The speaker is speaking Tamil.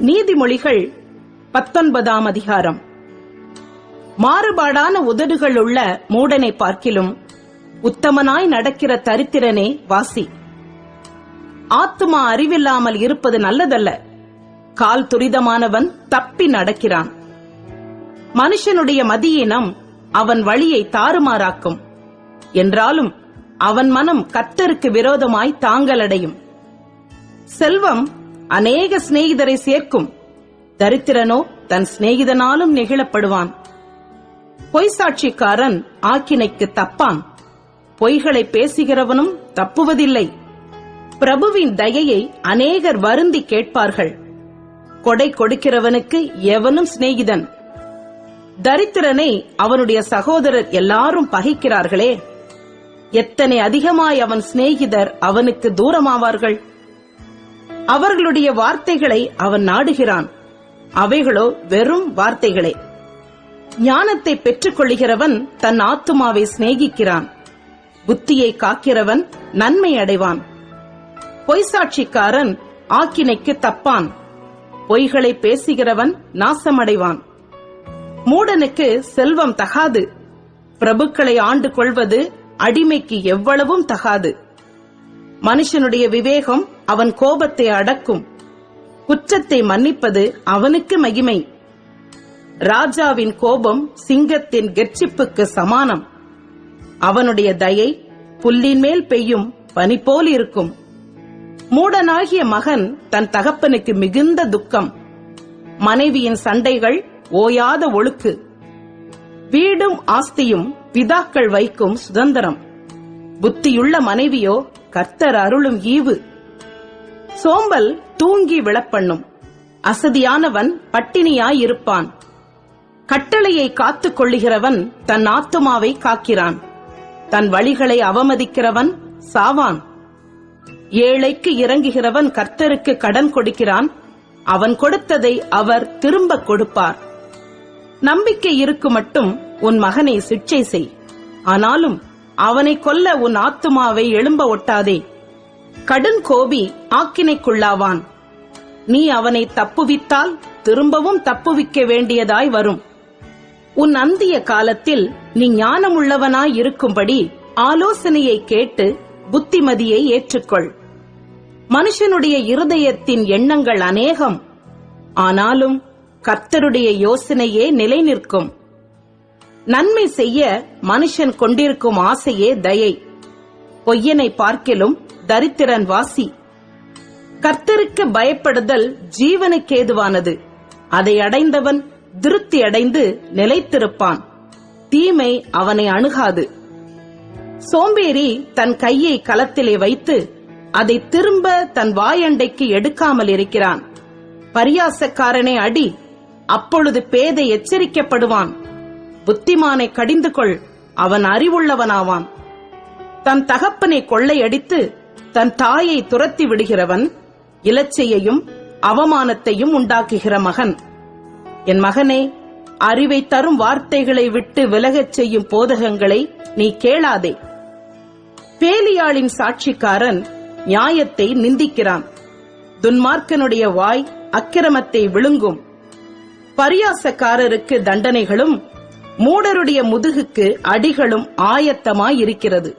நீதிமொழிகள் பத்தொன்பதாம் அதிகாரம். மாறுபாடான உதடுகள் உள்ள மூடனை பார்க்கிலும் உத்தமனாய் நடக்கிற தரித்திரனே வாசி. ஆத்துமா அறிவில்லாமல் இருப்பது நல்லதல்ல. கால் துரிதமானவன் தப்பி நடக்கிறான். மனுஷனுடைய மதியினம் அவன் வழியை தாறுமாறாக்கும். என்றாலும் அவன் மனம் கத்தருக்கு விரோதமாய் தாங்கலடையும். செல்வம் அநேக சிநேகிதரை சேர்க்கும். தரித்திரனோ தன் சிநேகிதனாலும் நெகிழப்படுவான். பொய்சாட்சிக்காரன் ஆக்கினைக்கு தப்பான். பொய்களை பேசுகிறவனும் தப்புவதில்லை. பிரபுவின் தயையை அநேகர் வருந்தி கேட்பார்கள். கொடை கொடுக்கிறவனுக்கு எவனும் சிநேகிதன். தரித்திரனை அவனுடைய சகோதரர் எல்லாரும் பகைக்கிறார்களே. எத்தனை அதிகமாய் அவன் சிநேகிதர் அவனுக்கு தூரமாவார்கள். அவர்களுடைய வார்த்தைகளை அவன் நாடுகிறான். அவைகளோ வெறும் வார்த்தைகளே. ஞானத்தை பெற்றுக் கொள்கிறவன் தன் ஆத்துமாவை சிநேகிக்கிறான். புத்தியை காக்கிறவன் நன்மை அடைவான். பொய்சாட்சிக்காரன் ஆக்கினைக்கு தப்பான். பொய்களை பேசுகிறவன் நாசமடைவான். மூடனுக்கு செல்வம் தகாது. பிரபுக்களை ஆண்டு கொள்வது அடிமைக்கு எவ்வளவும் தகாது. மனுஷனுடைய விவேகம் அவன் கோபத்தை அடக்கும். குற்றத்தை மன்னிப்பது அவனுக்கு மகிமை. ராஜாவின் கோபம் சிங்கத்தின் கெர்ச்சிப்புக்கு சமானம். அவனுடைய தயை புல்லின் மேல் பெய்யும் பனி போல் இருக்கும். மூடனாகிய மகன் தன் தகப்பனுக்கு மிகுந்த துக்கம். மனைவியின் சண்டைகள் ஓயாத ஒழுக்கு. வீடும் ஆஸ்தியும் பிதாக்கள் வைக்கும் சுதந்திரம். புத்தியுள்ள மனைவியோ கர்த்தர் அருளும் ஈவு. சோம்பல் தூங்கி விழப்பண்ணும். அசதியானவன் பட்டினியாயிருப்பான். கட்டளையை காத்துக் கொள்ளுகிறவன் தன் ஆத்துமாவை காக்கிறான். தன் வழிகளை அவமதிக்கிறவன் சாவான். ஏழைக்கு இறங்குகிறவன் கர்த்தருக்கு கடன் கொடுக்கிறான். அவன் கொடுத்ததை அவர் திரும்ப கொடுப்பார். நம்பிக்கை இருக்கு மட்டும் உன் மகனை சிக்ஷை செய். ஆனாலும் அவனை கொல்ல உன் ஆத்துமாவை எழும்ப ஒட்டாதே. கடும் கோபி ஆக்கினைக்குள்ளாவான். நீ அவனை தப்புவித்தால் திரும்பவும் தப்புவிக்க வேண்டியதாய் வரும். உன் அந்திய காலத்தில் நீ ஞானமுள்ளவனாய் இருக்கும்படி ஆலோசனையை கேட்டு புத்திமதியை ஏற்றுக்கொள். மனுஷனுடைய இருதயத்தின் எண்ணங்கள் அநேகம். ஆனாலும் கர்த்தருடைய யோசனையே நிலை நிற்கும் நன்மை செய்ய மனுஷன் கொண்டிருக்கும் ஆசையே தயை. பொய்யனை பார்க்கிலும் தரித்திரன் வாசி. கர்த்தருக்கு பயப்படுதல் ஜீவனுக்கேதுவானது அதை அடைந்தவன் திருப்தி அடைந்து நிலைத்திருப்பான். தீமை அவனை அணுகாது. சோம்பேறி தன் கையை களத்திலே வைத்து அதை திரும்ப தன் வாயண்டைக்கு எடுக்காமல் இருக்கிறான். பரியாசக்காரனை அடி அப்பொழுது பேதை எச்சரிக்கப்படுவான். புத்திமானை கடிந்து கொள். அவன் அறிவுள்ளவனாவான். தன் தகப்பனை கொள்ளையடித்து தன் தாயை துரத்தி விடுகிறவன் இலச்சையையும் அவமானத்தையும் உண்டாக்குகிற மகன். என் மகனே அறிவை தரும் வார்த்தைகளை விட்டு விலகச் செய்யும் போதகங்களை நீ கேளாதே. பேலியாளின் சாட்சிக்காரன் நியாயத்தை நிந்திக்கிறான். துன்மார்க்கனுடைய வாய் அக்கிரமத்தை விழுங்கும். பரியாசக்காரருக்கு தண்டனைகளும் மூடருடைய முதுகுக்கு அடிகளும் ஆயத்தமாயிருக்கிறது.